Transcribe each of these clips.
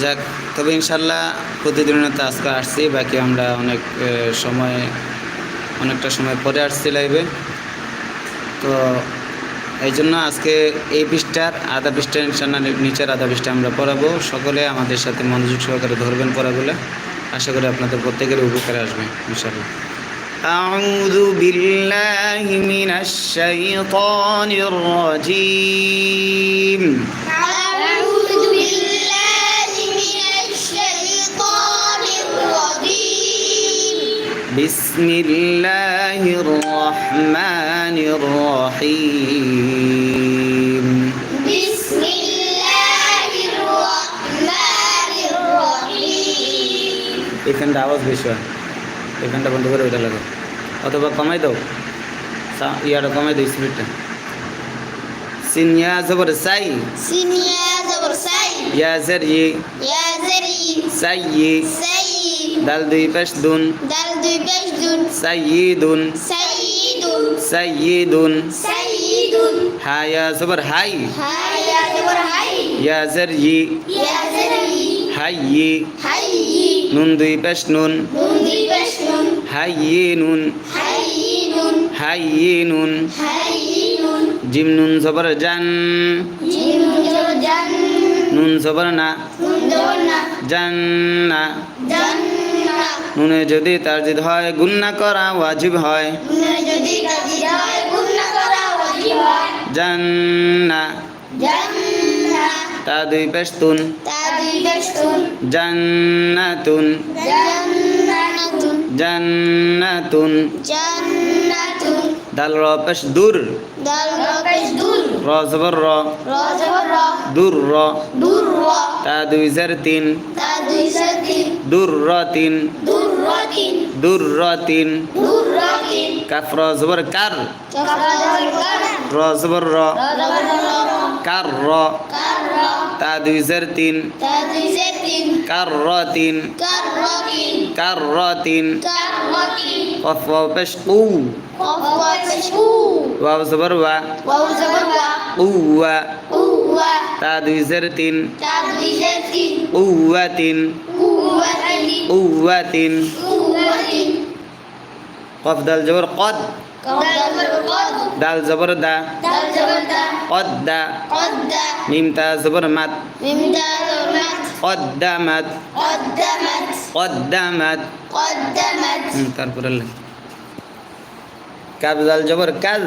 যাক তবে ইনশাল্লাহ প্রতিদিনের তো আজকে আসছি বাকি আমরা অনেক আহ, সময় অনেকটা সময় পরে আসছি লাইভে তো এই জন্য আজকে এই পৃষ্ঠার আধা পৃষ্ঠা ইনশাল্লাহ নিচের আধা পৃষ্ঠা আমরা পড়াবো সকলে আমাদের সাথে মনোযোগ সহকারে ধরবেন পড়াগুলো আশা করি আপনাদের প্রত্যেকের উপকারে আসবে ইনশাল্লাহ أعوذ بالله من الشيطان الرجيم بسم الله الرحمن الرحيم بسم الله الرحمن الرحيم এখানটা আওয়াজ বেশি হয় এখানটা বন্ধ করে ওইটা লাগো অথবা কমাই দাও সা- ইয়াটা কমাই দাও স্পিডটা সিনিয়া জবর সাই سين يا زبر سي ইয়া জের ই يا زري সাই ই سي দাল দুই পাশ দুন। দাল দুই পাশ দুন। সাইয়িদুন। সাইয়িদুন। সাইয়িদুন। সাইয়িদুন। হায়া সুবর হাই। হায়া সুবর হাই। ইয়া জারজি ইয়া জারজি হাইয়ি হাইয়ি নুন দুই পাশ নুন। নুন দুই পাশ নুন। হাইয়িনুন হাইয়িনুন হাইয়িনুন হাইয়িনুন জিম নুন সুবর জান। জিম নুন সুবর জান। নুন সুবর না। নুন না। জান্না নুনে যদি তারজিদ হয়। গুন্না করা ওয়াজিব হয়। জান্না তা দুই বেশতুন জান্নাতুন। জান্নাতুন। জান্নাতুন। দাল র পেশ দূর। দাল রকেশ দুল র জবর র রজবর র দূর র দুর র তা দুই জের তিন তাদি সতিন দূর র তিন দুর রকিন দূর র তিন দুর রকিন কাফ র জবর কার চক্রাজবর কার র জবর র রজবর র কার র কার র তা দুই জের তিন তাদি সতিন কার র তিন কার রকিন কার র তিন কার রকিন কফ ওয়াও পেশ উ قف وفشو ওয়াও জবর ওয়া واو زبر وا উওয়া قوة তা দুই জের তিন تعبيزات উওয়া তিন قوة উওয়া তিন قوة কফ দাল জবর কদ قد قد দাল জবর দা دال زبر دا কদ দা قد মিম তা জবর মাত ممداد مات قدمت قدمت قدمت قدمت হুম, তারপরে কাজ। জাল জবর কাজ।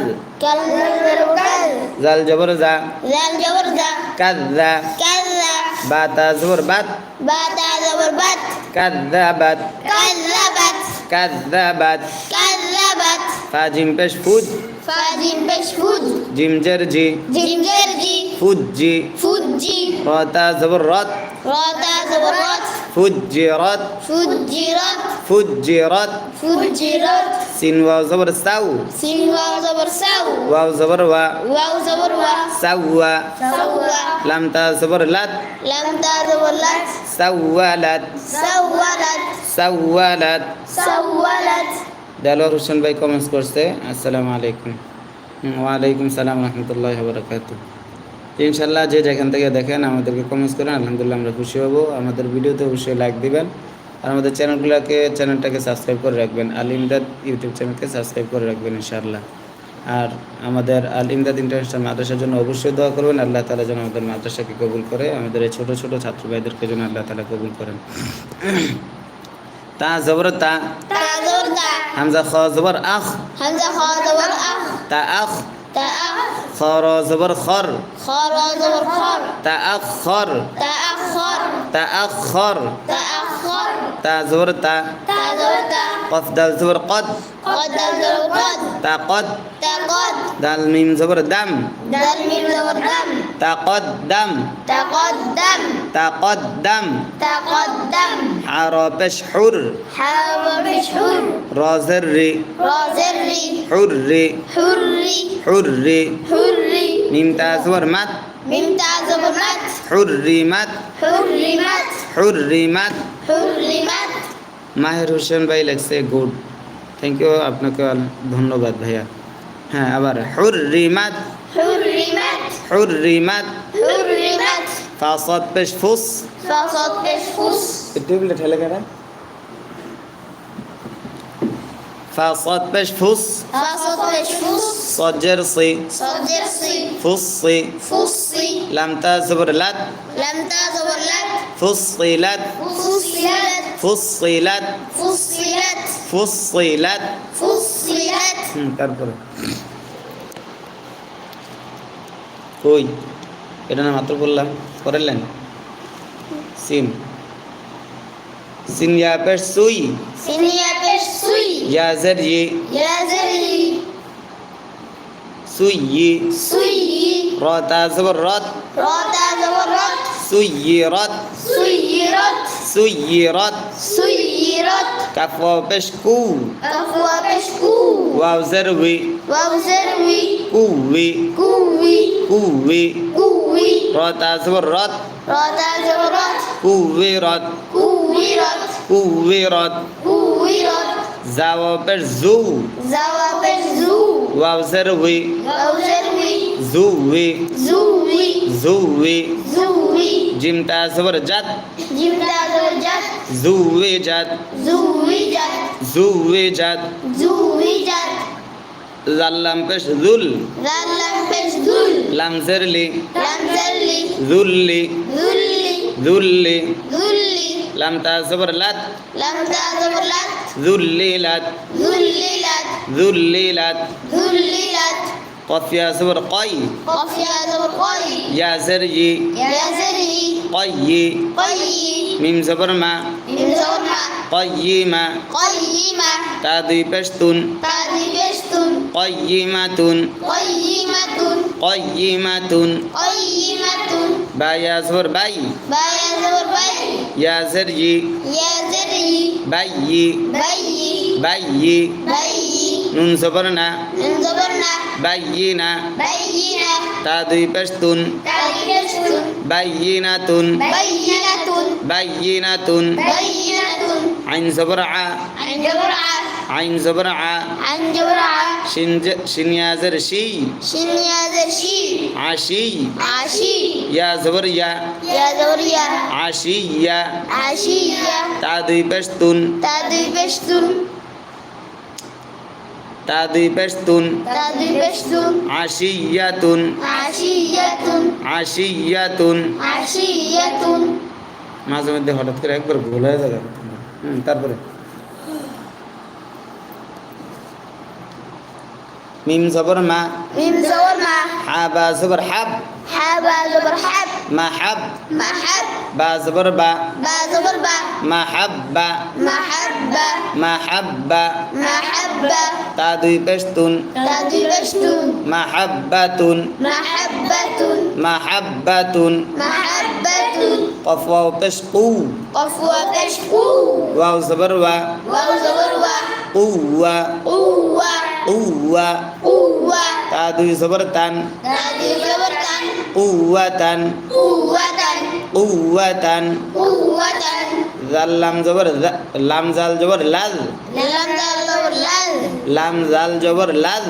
জাল জবর যা। জাল জবর যা। কাজা কাজা বাতা জবর বাত। বাতা জবর বাত। কাযাবাত কাযাবাত কাযাবাত কাযাবাত ফা জিম পেশ ফুদ ফা জিম পেশ ফুদ জিম জের জি জিম জের জি ফুদ জি ফুদ জি রতা জবর রত। রতা জবর রত। ফুজিরত ফুজিরত ফুজিরাত ফুজিরাত সিন ওয়াও জবর সাউ وا ওয়াও وا সাউ تا زبر لات ওয়াও تا زبر لات সাওয়া وا لات জবর وا لات তা وا لات সাওয়ালাত وا لات সাওয়ালাত روشن بھائی ভাই کرتے السلام علیکم আলাইকুম ওয়ালাইকুম সালাম اللہ وبرکاتہ ইনশাল্লাহ যে যেখান থেকে দেখেন আমাদেরকে কমেন্টস করেন আলহামদুলিল্লাহ আমরা খুশি হব। আমাদের ভিডিওতে অবশ্যই লাইক দিবেন। আর আমাদের চ্যানেলগুলোকে চ্যানেলটাকে সাবস্ক্রাইব করে রাখবেন। আল ইমদাদ ইউটিউব চ্যানেলকে সাবস্ক্রাইব করে রাখবেন ইনশাআল্লাহ। আর আমাদের আল ইমদাদ ইন্টারন্যাশনাল মাদ্রাসার জন্য অবশ্যই দোয়া করবেন। আল্লাহ তালা যেন আমাদের মাদ্রাসাকে কবুল করে আমাদের এই ছোটো ছোটো ছাত্র ভাইদেরকে যেন আল্লাহ তালা কবুল করেন। তা জবর তা? হামজা খ জবর আখ। হামজা খ জবর তা আহ তা আহ خر زبر خر خر زبر خر تأخر تأخر تأخر تأخر تا زبر تا تا زبر تا قف دال زبر قد قد دال زبر قد تا قد تا قد دال ميم زبر دم دال ميم زبر دم তা কদ দাম تقدم তা কদ দাম تقدم আর পেশ হুর حاب مشهور রজের রি رازري হুর রি حري হুর রি حري মিম তা জবর মাত ممتاز برمت হুর রি মাত حرمت হুর রি মাত حرمت মাহের হোসেন ভাই লেখছে গুড থ্যাংক ইউ আপনাকে অল- ধন্যবাদ ভাইয়া হ্যাঁ আবার হুর রিমাত حرمت হুর রিমাত حرمت ফাসদ পেশ ফুস فصد পেশ ফুস টেবিলে ঠেলে কেন ফাসদ পেশ ফুস فصد পেশ ফুস সজ্জের সি صدر সি ফুস সি ফুসি লামতা জবর লাত لم تزبر لك ফুসিলাত فصلت ফুসিলাত فصلت ফুসিলাত فصلت হুম তারপরে কই? এটা না মাত্র বললাম করালেন সিম। সিন ইয়া পেশ সুই। সিন ইয়া পেশ সুই। ইয়া জর ই। ইয়া জর ই। সুই ই। সুই ই। রা তা জবর রাত রা তা জবর রাত সুই ই রাত সুই ই রাত সুই ই রাত সুই ই রাত কাফ ওয়া পেশ কু। কাফ ওয়া পেশ কু। ওয়াও জর ওয়াও জর ওয়াই কু ওয়াই কু Kuwi. rot Ra rot Ra rot Kuwirat. rot Kuwirat. rot Zawa per zu. Zawa per zu. Waw zerwi. Waw zerwi. Zuwi. Zuwi. Zuwi. Zuwi. Jim tazwar jat. Jim tazwar jat. Zuwi jat. Zuwi jat. Zuwi jat. Zuwi jat. Zallam per zul. Zallam حرف ذل لام زرلي لام زر لي ذل لي ذل لي لام تا زبر لات لام تا زبر لات ذللت ذللت ذللت ذللت قف يا زبر قي قف يا زبر قي يا زرجي يا زرجي قي قي ميم زبر ما ميم زبر ما قيمة ما تادي بشتون تادي بشتون تون قيمة qayyimatun qayyimatun ba ya zuhur bay ba ya zuhur bay ya zarji ya zarji bayyi bayyi bayyi bayyi নুন জবর না নুন জবর না বাইয়িনা বাইয়িনা তা দুই পেশতুন তা দুই পেশতুন বাইয়িনাতুন বাইয়িনাতুন বাইয়িনাতুন বাইয়িনাতুন আইন জবর আ আইন জবর আ আইন জবর আইন জবর আ। শিন শিন ইয়াজের শি শিন শি আশি। আশি। ইয়া জবর ইয়া। ইয়া জবর ইয়া। আশি ইয়া। আশি ইয়া। তা দুই বেশতুন তা দুই বেশতুন আশি ইয়াতুন আশিয়াতুন আশিয়াতুন আশিয়াতুন আশিয়াতুন মাঝে মধ্যে হঠাৎ করে একবার ভুল হয়ে যাবে তারপরে? ميم زبر ما؟ ميم زبر ما؟ حاب زبر حب. حاب زبر حب. ما حب. ما حب. با زبر با. با زبر با. ما حب با. ما حب با. ما حب با. ما حب با. تا دوی پشتون. تا دوی پشتون. ما محبتون محبتون محبتون قف واو پشقو. قف واو پشقو. واو زبر وا. واو زبر وا. قوة. قوة. উওয়া উওয়া তা দুই জবর তান তা দুই জবর তান উওয়াতান উওয়াতান উওয়াতান উওয়াতান জাল লাম জবর লাম জাল জবর লাজ লাম জাল জবর লাজ লাম জাল জবর লাজ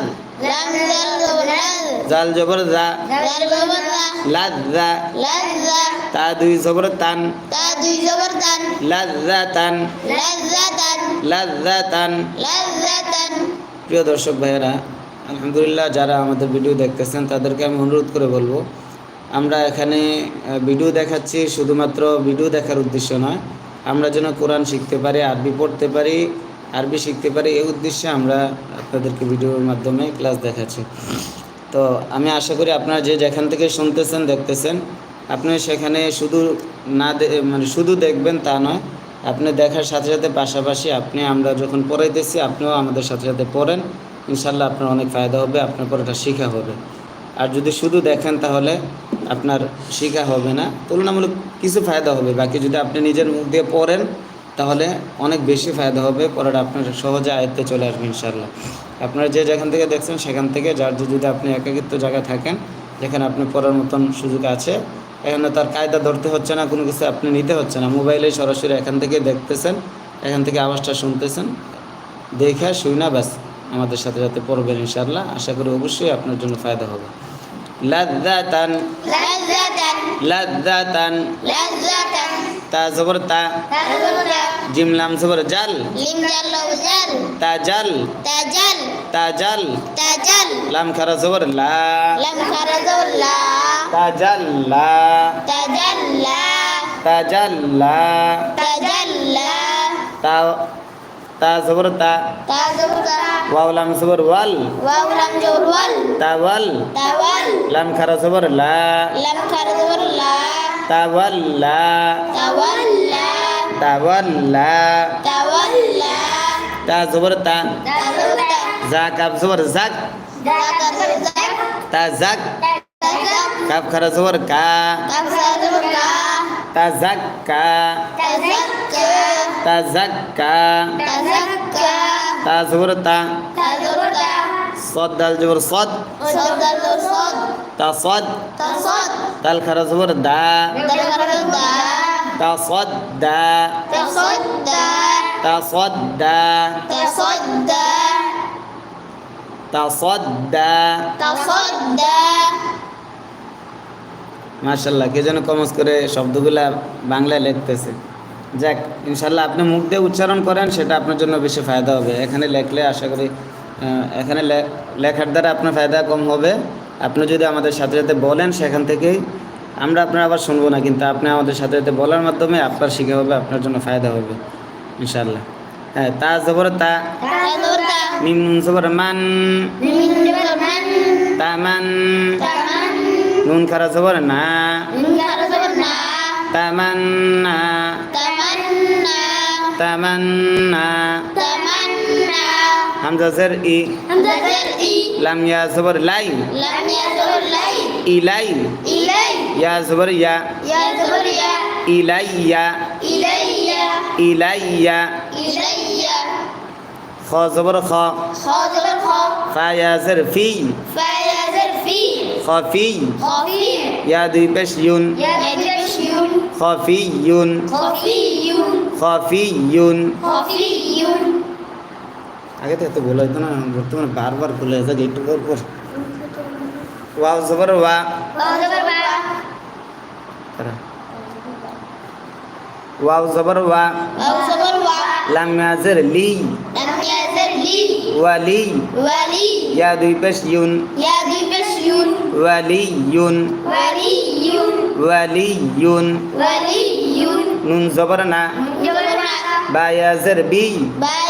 লাম জাল জবর লাজ জাল জবর জা জাল জবর জা লাজ জা লাজ জা তা দুই জবর তান তা দুই জবর তান লাজ জা তান লাজ জা তান লাজ জা তান লাজ জা তান প্রিয় দর্শক ভাইয়েরা, আলহামদুলিল্লাহ যারা আমাদের ভিডিও দেখতেছেন, তাদেরকে আমি অনুরোধ করে বলব, আমরা এখানে ভিডিও দেখাচ্ছি শুধুমাত্র ভিডিও দেখার উদ্দেশ্য নয়, আমরা যেন কোরআন শিখতে পারি, আরবি পড়তে পারি, আরবি শিখতে পারি, এই উদ্দেশ্যে আমরা আপনাদেরকে ভিডিওর মাধ্যমে ক্লাস দেখাচ্ছি। তো আমি আশা করি আপনারা যে যেখান থেকে শুনতেছেন, দেখতেছেন, আপনি সেখানে শুধু না মানে শুধু দেখবেন তা নয় আপনি দেখার সাথে সাথে পাশাপাশি আপনি, আমরা যখন পড়াইতেছি, আপনিও আমাদের সাথে সাথে পড়েন। ইনশাল্লাহ আপনার অনেক ফায়দা হবে, আপনার পড়াটা শেখা হবে। আর যদি শুধু দেখেন তাহলে আপনার শেখা হবে না। তুলনামূলক কিছু ফায়দা হবে। বাকি যদি আপনি নিজের মুখ দিয়ে পড়েন, তাহলে অনেক বেশি ফায়দা হবে। পড়াটা আপনার সহজে আয়ত্তে চলে আসবে ইনশাল্লাহ আপনারা যে যেখান থেকে দেখছেন, সেখান থেকে যার যদি আপনি একাকিত্ব জায়গায় থাকেন, যেখানে আপনি পড়ার মতন সুযোগ আছে এখানে তার কায়দা ধরতে হচ্ছে না কোনো কিছু আপনি নিতে হচ্ছে না। মোবাইলে সরাসরি এখান থেকে দেখতেছেন এখান থেকে আওয়াজটা শুনতেছেন দেখে শুই না ব্যাস। আমাদের সাথে সাথে পড়বেন ইনশাল্লাহ আশা করি অবশ্যই আপনার জন্য ফায়দা হবে। লাদ্দাতান লাদ্দাতান লাদ্দাতান তা জবর তা। জিম লাম জবর জাল। লিম জাল জাল। তা জাল। তাজাল তা জাল। তাজাল লাম খারা জবর লা। লাম খারাজুল্লা তা জাল লা। তাজাল্লা তা জাল লা। তাজাল্লা তা তা জবর তা। তাজুরতা ওয়াও লাম জবর ওয়াল। ওয়াও লাম জবর ওয়াল। তা ওয়াল। তাওয়াল লাম খারা জবর লা। লাম তা ওয়াল লা তা ওয়াল লা। তাওয়াল্লা তা জবর তা তাজুরতা জা কাপ জবর জাক তাজুরতা তা জাক তাজাক কাপ খারা জবর কা তাজুরতা তা জাক কা তাজাক্কা তা জাক কা তাজাক্কা তা জবর তা তাজুরতা صد دال جبر صد صدر صد تا صد تصد دال خرا زبر دا درغردا تا صد دا تصدى تا صد دا تصدى تا صد دا تصدى মাশাল্লাহ কে যেন কমস করে শব্দগুলা বাংলায় লিখতেছে যাক ইনশাল্লাহ আপনি মুখ দিয়ে উচ্চারণ করেন সেটা আপনার জন্য বেশি ফায়দা হবে এখানে লেখলে আশা করি আহ, এখানে লে- লেখার দ্বারা আপনার ফায়দা কম হবে আপনি যদি আমাদের সাথে সাথে বলেন সেখান থেকেই আমরা আপনার আবার শুনব না কিন্তু আপনি আমাদের সাথে সাথে বলার মাধ্যমে আপনার শিখে হবে আপনার জন্য ফায়দা হবে ইনশাল্লাহ হ্যাঁ তা জবর তা। মিম নুন জবর মান। তামান নুন খারা জবর না। তামান্না তামান্না همزة زر إي. همزة زر إي. لام يا زبر لاي. لام يا زبر لاي. إلاي إلاي يا زبر يا. يا زبر يا. إلي إلي إلي إلي خا زبر خا. خا زبر خا. فا يا زر في فا يا زر في خفي خفي يا دي بشيون يا دي بشيون خفي خفي خفي خفي আগে তো এত ভুল হইতো না বর্তমানে বারবার ভুল হয়ে যায় একটু পর পর। ওয়া। জবর ওয়া। ওয়াও জবর ওয়া। লাম ইয়াজর লি। ওয়ালি। ওয়ালি। ইয়া দুই পেশ ইউন। ইয়া দুই পেশ ইউন। ওয়ালি ইউন। ওয়ালি ইউন। ওয়ালি ইউন। ওয়ালি ইউন। নুন জবর না। বা বি। বা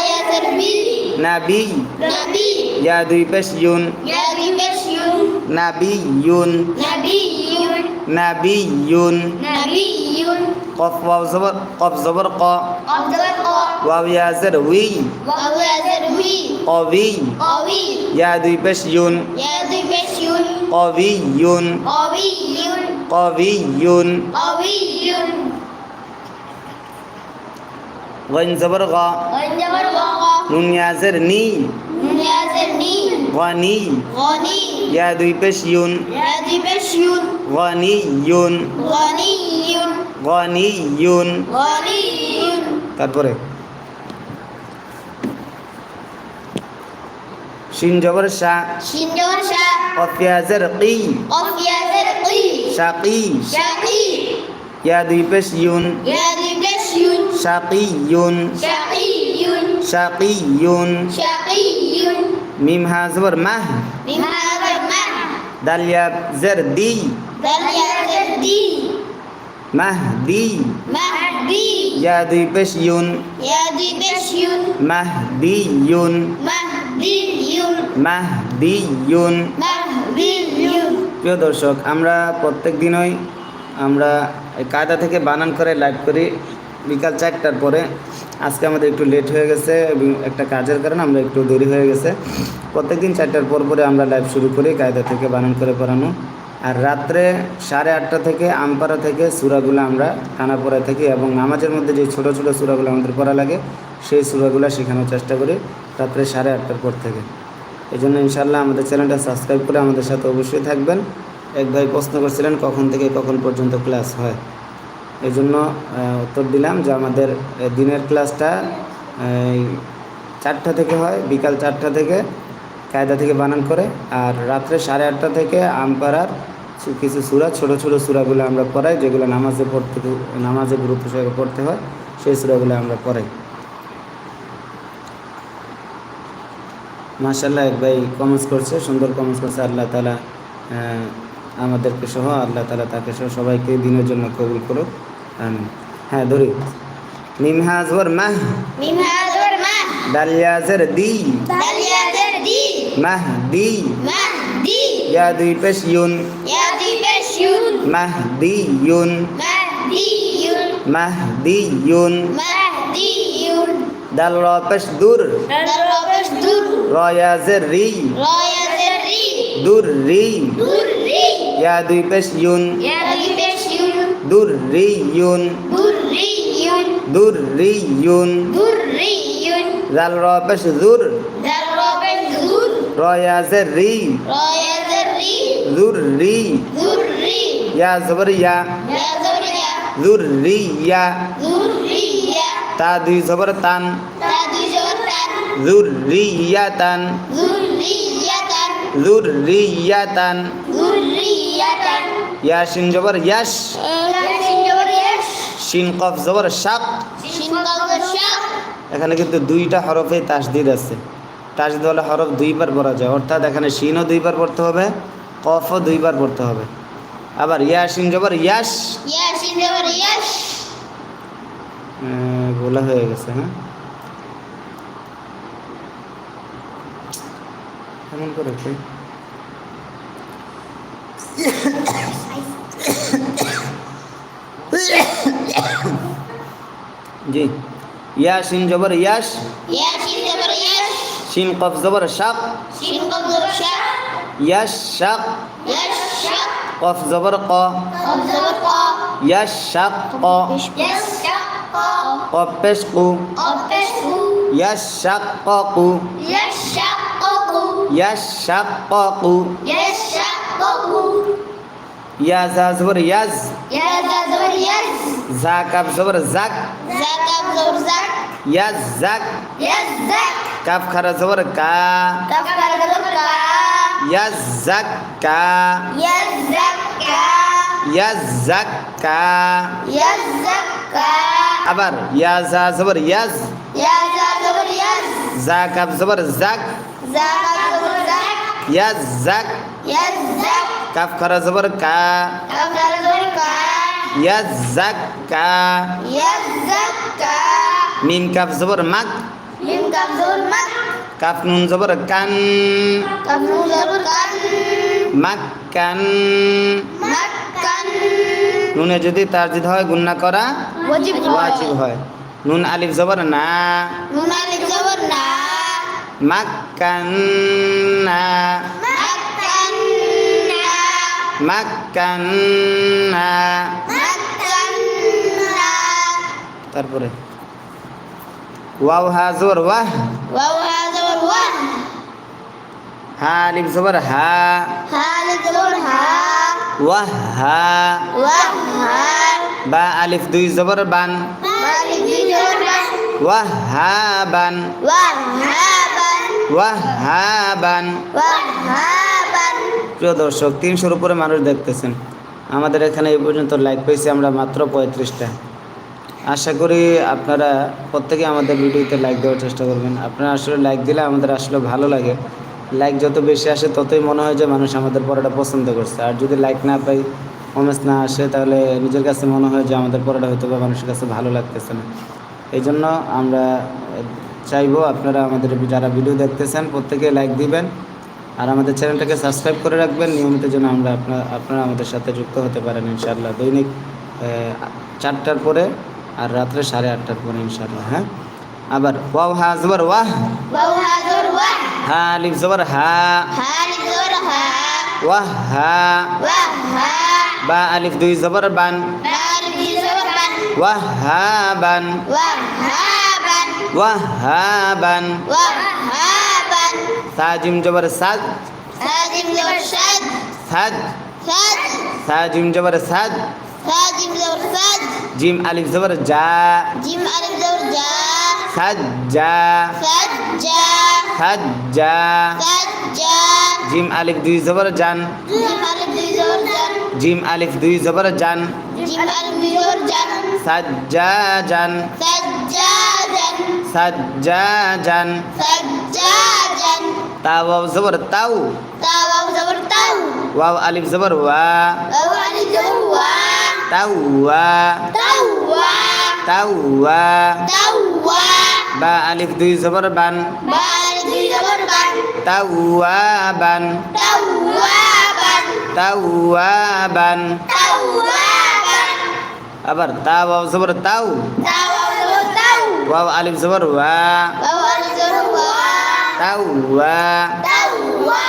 Nabi. Nabi. Ya dui pes yun. Ya dui pes yun. Nabi yun. Nabi yun. Nabi yun. Nabi yun. Qaf waw zabar qaf zabar qa. Qaf zabar qa. Waw ya zar wi. Waw ya zar wi. Qawi. Qawi. Ya dui pes yun. Ya dui pes yun. Qawi yun. Qawi yun. Qawi yun. Qawi yun. Ghain zabar gha. Ghain zabar ইয়া দুই পেশ Yoon يا دبشي Gani Yoon غني Gani Yoon غني তারপরে শিন জবর শা شين جبر شا কফ ইয়া জের কি قف يا زرقي শাকি شقي ইয়া দুই পেশ Yoon يا دبشي শাকি Yoon شقي শাকি শাকিয়ুন শাকিয়ুন মিম মাহ মিম হা মাহ দি দাল পেশ ইউন ইয়া দুই প্রিয় দর্শক আমরা প্রত্যেক দিনই আমরা কায়দা থেকে বানান করে লাইভ করি বিকাল চারটার পরে। আজকে আমাদের একটু লেট হয়ে গেছে এবং একটা কাজের কারণে আমরা একটু দেরি হয়ে গেছে। প্রত্যেক দিন চারটার পর পরে আমরা লাইভ শুরু করি, কায়দা থেকে বানান করে পড়ানো। আর রাত্রে সাড়ে আটটা থেকে আমপাড়া থেকে সুরাগুলো আমরা টানা পড়া থাকি এবং নামাজের মধ্যে যে ছোট ছোট সুরাগুলো আমাদের পড়া লাগে, সেই সুরাগুলো শেখানোর চেষ্টা করি রাত্রে সাড়ে আটটার পর থেকে। এই জন্য ইনশাল্লাহ আমাদের চ্যানেলটা সাবস্ক্রাইব করে আমাদের সাথে অবশ্যই থাকবেন। এক ভাই প্রশ্ন করছিলেন, কখন থেকে কখন পর্যন্ত ক্লাস হয়? এই জন্য উত্তর দিলাম যে আমাদের দিনের ক্লাসটা চারটা থেকে হয়, বিকাল চারটা থেকে কায়দা থেকে বানান করে, আর রাত্রে সাড়ে আটটা থেকে আমপাড়ার কিছু সুরা, ছোট ছোট সুরাগুলো আমরা পড়াই, যেগুলো নামাজে পড়তে, নামাজে গুরুত্ব সহকারে পড়তে হয়, সেই সুরাগুলো আমরা পড়াই। মাশাল্লাহ এক ভাই কমেন্টস করছে, সুন্দর কমেন্টস করছে, আল্লাহ তালা আমাদেরকে সহ আল্লাহ তালা তাকে সহ সবাইকে দিনের জন্য কবুল করুক। আমিন। হ্যাঁ ধরি। নিমহাজর মাহ। মিম হাজর মা ডালিয়াজের দি। দালিয়াদের দি। মাহ দি। ইয়া দুই পেশ ইউন। ইয়া দিবেশুন মাহ দি ইউন। মাহ দি ইউন। মাহদিয়ুন ডাল র পেশ দূর। দারবাস দূর। রয়াজের রি। রি। দূর রি। দূর রি। ইয়া দুই পেশ ইউন ইয়া দিবেশুন দূর রি পেশ দূর দারবাস দূর রি রয়াদের রি দূর রি দূর রি ইয়া জবর ইয়া ইয়া জবরিয়া দূর রি ইয়া দূর রিয়া তা দুই জবর তান তা দুই জবরতান ইয়া ইয়া ইয়া শিন জবর ইয়াস। ইয়াসিন শিন কফ জবর শাক। এখানে কিন্তু দুইটা হরফে তাসদিদ আছে। তাসদিদ হলে হরফ দুইবার পড়া যায়। অর্থাৎ এখানে শিনও দুইবার পড়তে হবে কফও দুইবার পড়তে হবে। আবার ইয়াসিন জবর ইয়াস। ইয়াসিন জবরিয়াস আহ, ভোলা হয়ে গেছে হ্যাঁ? কেমন করে জি। ইয়াসিন জবর ইয়াস। শিন কফ জবর শাক। শিন ইয়াস শাক। কফ জবর ক। ইয়াস শাক ক। কফ পেশ কু। ইয়াস শাক ক ইয়াস শাক কু ইয়াস শাক ক। ইয়াস ইয়া জা জবর ইয়াজ। ইয়া জবরিয়াস জা কাপ জবর জাক জাকাব জবর জাক ইয়াজ জাক ইয়াস জাক কাপ খারা জবর কা। কাফ জবর কা। ইয়াজ জাক কা। ইয়াস জাক্কা ইয়াজ জাক কা। ইয়াস জাক্কা আবার ইয়া জা জবর ইয়াজ। ইয়া জবর ইয়াস জা কাপ জবর জাক জাকাব জবর জাক ইয়াজ জাক কাপ খারা জবর কা কাফ জবর কা ইয়াজ জাক কা ইয়াস মিম কাপ জবর মাক মিম কাফ জবর মাক কাপ নুন জবর কান কাফ নুন জবর কান মাক কান মাক্কান নুনে যদি তারজিদ হয় গুন্না করা ওয়াজিব হয় নুন আলিফ জবর না নুন আলিফ জবর না মাক্কান না মাক্কান না তারপরে ওয়াও হা জবর ওয়াহ ওয়াও হা জবর ওয়া হা আলিফ জবর হা হা আলিফ জবর হা ওয়াহ হা ওয়া হা বা আলিফ দুই জবর বান মালিক দুই জবর বা ওয়াহ হা বান ওয়া হা বান ওয়াহ হা বান ওয়া হা বান প্রিয় দর্শক, তিনশোর উপরে মানুষ দেখতেছেন। আমাদের এখানে এই পর্যন্ত লাইক পেয়েছি আমরা মাত্র পঁয়ত্রিশটা। আশা করি আপনারা প্রত্যেকে আমাদের ভিডিওতে লাইক দেওয়ার চেষ্টা করবেন। আপনারা আসলে লাইক দিলে আমাদের আসলে ভালো লাগে। লাইক যত বেশি আসে, ততই মনে হয় যে মানুষ আমাদের পড়াটা পছন্দ করছে। আর যদি লাইক না পাই কমেন্টস না আসে, তাহলে নিজের কাছে মনে হয় যে আমাদের পড়াটা হয়তো বা মানুষের কাছে ভালো লাগতেছে না। এই জন্য আমরা চাইব আপনারা আমাদের যারা ভিডিও দেখতেছেন প্রত্যেকে লাইক দিবেন। আর আমাদের চ্যানেলটাকে সাবস্ক্রাইব করে রাখবেন। নিয়মিত যেন আমরা আপনার আপনারা আমাদের সাথে যুক্ত হতে পারেন ইনশাআল্লাহ। দৈনিক চারটার পরে আর রাত্রে সাড়ে আটটার পরে ইনশাআল্লাহ হ্যাঁ? আবার ওয়াও হা জবর ওয়াহ হা জবর ওয়া। হা আলিফ জবর হা। হা হা। ওয়াহ হা। ওয়া হা। বা আলিফ দুই জবর বান। বা আলিফ দুই সাজিম জবর সাদ। সাজিম জবর সাদ। সাদ। সাদ। সাজিম জবর সাদ। সাজিম জবর সাদ। জিম আলিফ জবর যা জিম আলিফ জবর জা। সাদ যা সাদ জা। সাদ যা সাদ জা। জিম আলিফ দুই জবর জান। জিম আলিফ দুই জবর জান। জিম আলিফ দুই জবর জান। জিম আলিফ দুই জবর জান। সাজ্জাজান সাজ্জাদান সাজ্জাজান সাজ্জাদান তা ওয়াও জবর তাও তা ওয়াও জবর তাও ওয়াও আলিফ জবর ওয়া ওয়াও আলিফ জবর ওয়া তাও ওয়া তাও ওয়া তাও ওয়া তাও ওয়া বা আলিফ দুই জবর বান বা আলিফ দুই জবর বান তাও ওয়া বান তাও ওয়া বান তাও ওয়া বান তাও ওয়া বান আবার তা ওয়াও জবর তাও তা ওয়াও জবর তাও ওয়াও আলিফ জবর ওয়া ওয়াও আলিফ জবর ওয়া তাও ওয়া তাও ওয়া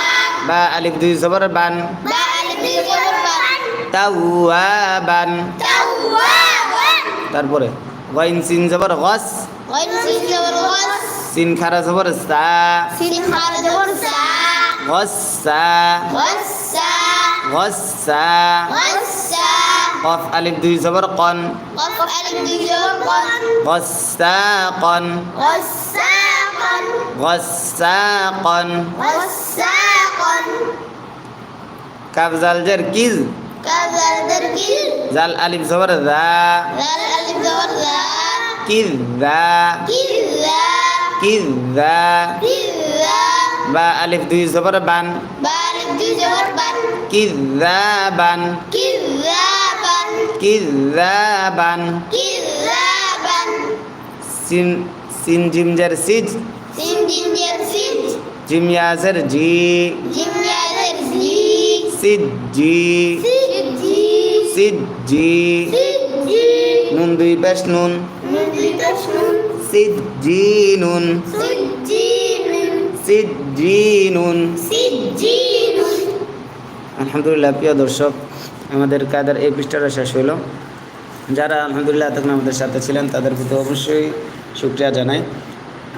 বা আলিফ দুই জবর বান বা আলিফ দুই জবর বান তাও ওয়া বান তাও ওয়া বান তারপরে ওয়াইন সিন জবর গস غين سين جبر غص সিন খারা জবর সা سين خار جبر سا গসা غصا গসা غصا কফ আলিফ দুই জবর কন قف ألف دي جبر قن গসা কন غساقا غساقا كاف زال جر كيز كاف زال جر كيز زال ألف زبر ذا زال ألف زبر ذا كذا كذا كذا كذا با ألف دوي زبر بان با ألف دوي زبر بان كذابا كذابا كذابا كذابا سين سين جيم جر سيج জিম ইয়াসের জি। সিজি সিজি নুন দুই পেশ নুন। সিজি নুন। সিজি নুন। জি আলহামদুলিল্লাহ, প্রিয় দর্শক, আমাদের কাদের এই পৃষ্ঠাটা শেষ হইল। যারা আলহামদুলিল্লাহ এতক্ষণ আমাদের সাথে ছিলেন তাদের প্রতি অবশ্যই শুক্রিয়া জানাই।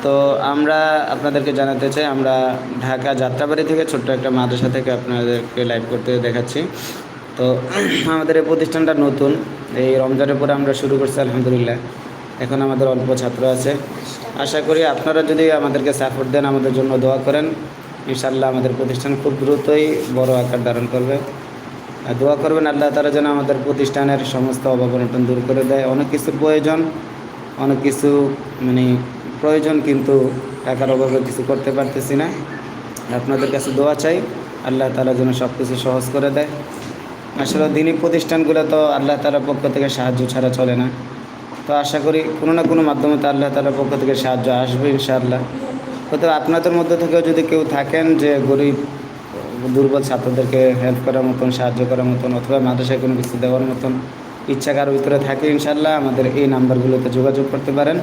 তো আমরা আপনাদেরকে জানাতে চাই, আমরা ঢাকা যাত্রাবাড়ি থেকে ছোট্ট একটা মাদ্রাসা থেকে আপনাদেরকে লাইভ করতে দেখাচ্ছি। তো আমাদের এই প্রতিষ্ঠানটা নতুন, এই রমজানের পরে আমরা শুরু করছি, আলহামদুলিল্লাহ। এখন আমাদের অল্প ছাত্র আছে। আশা করি আপনারা যদি আমাদেরকে সাপোর্ট দেন, আমাদের জন্য দোয়া করেন। ইনশাল্লাহ আমাদের প্রতিষ্ঠান খুব দ্রুতই বড় আকার ধারণ করবে। আর দোয়া করবেন, আল্লাহ তারা যেন আমাদের প্রতিষ্ঠানের সমস্ত অভাব অনটন দূর করে দেয়। অনেক কিছুর প্রয়োজন, অনেক কিছু মানে প্রয়োজন কিন্তু টাকার অভাবে কিছু করতে পারতেছি না। আপনাদের কাছে দোয়া চাই, আল্লাহ তালা যেন সব কিছু সহজ করে দেয়। আসলে দিনী প্রতিষ্ঠানগুলো তো আল্লাহ তালার পক্ষ থেকে সাহায্য ছাড়া চলে না। তো আশা করি কোনো না কোনো মাধ্যমে তো আল্লাহ তালার পক্ষ থেকে সাহায্য আসবে ইনশাআল্লাহ। হয়তো আপনাদের মধ্যে থেকেও যদি কেউ থাকেন যে গরিব, দুর্বল ছাত্রদেরকে হেল্প করার মতন, সাহায্য করার মতন, অথবা মাদ্রাসায় কোনো কিছু দেওয়ার মতন ইচ্ছা কারোর ভিতরে থাকে ইনশাল্লাহ আমাদের এই নাম্বারগুলোতে যোগাযোগ করতে পারেন।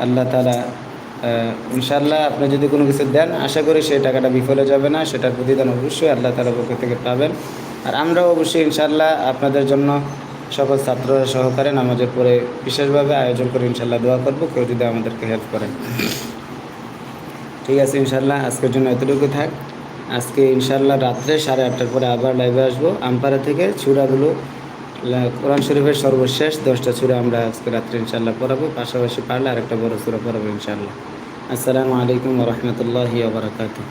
আল্লাহ তালা ইনশাল্লাহ আপনি যদি কোনো কিছু দেন, আশা করি সেই টাকাটা বিফলে যাবে না, সেটার প্রতিদান অবশ্যই আল্লাহ তালার পক্ষ থেকে পাবেন। আর আমরাও অবশ্যই ইনশাল্লাহ আপনাদের জন্য সকল ছাত্ররা সহকারে নামাজের পরে বিশেষভাবে আয়োজন করে ইনশাল্লাহ দোয়া করব, কেউ যদি আমাদেরকে হেল্প করেন। ঠিক আছে ইনশাল্লাহ আজকের জন্য এতটুকু থাক। আজকে ইনশাল্লাহ রাত্রে সাড়ে আটটার পরে আবার লাইভে আসব। আমপাড়া থেকে চূড়াগুলো লা- কোরআন শরীফের সর্বশেষ দশটা সুরে আমরা আজকে রাত্রে ইনশাল্লাহ পড়াবো, পাশাপাশি পারলে আরেকটা বড় সুরা পড়াবো ইনশাল্লাহ আসসালামু আলাইকুম রহমতুল্লাহি আবরাকাতু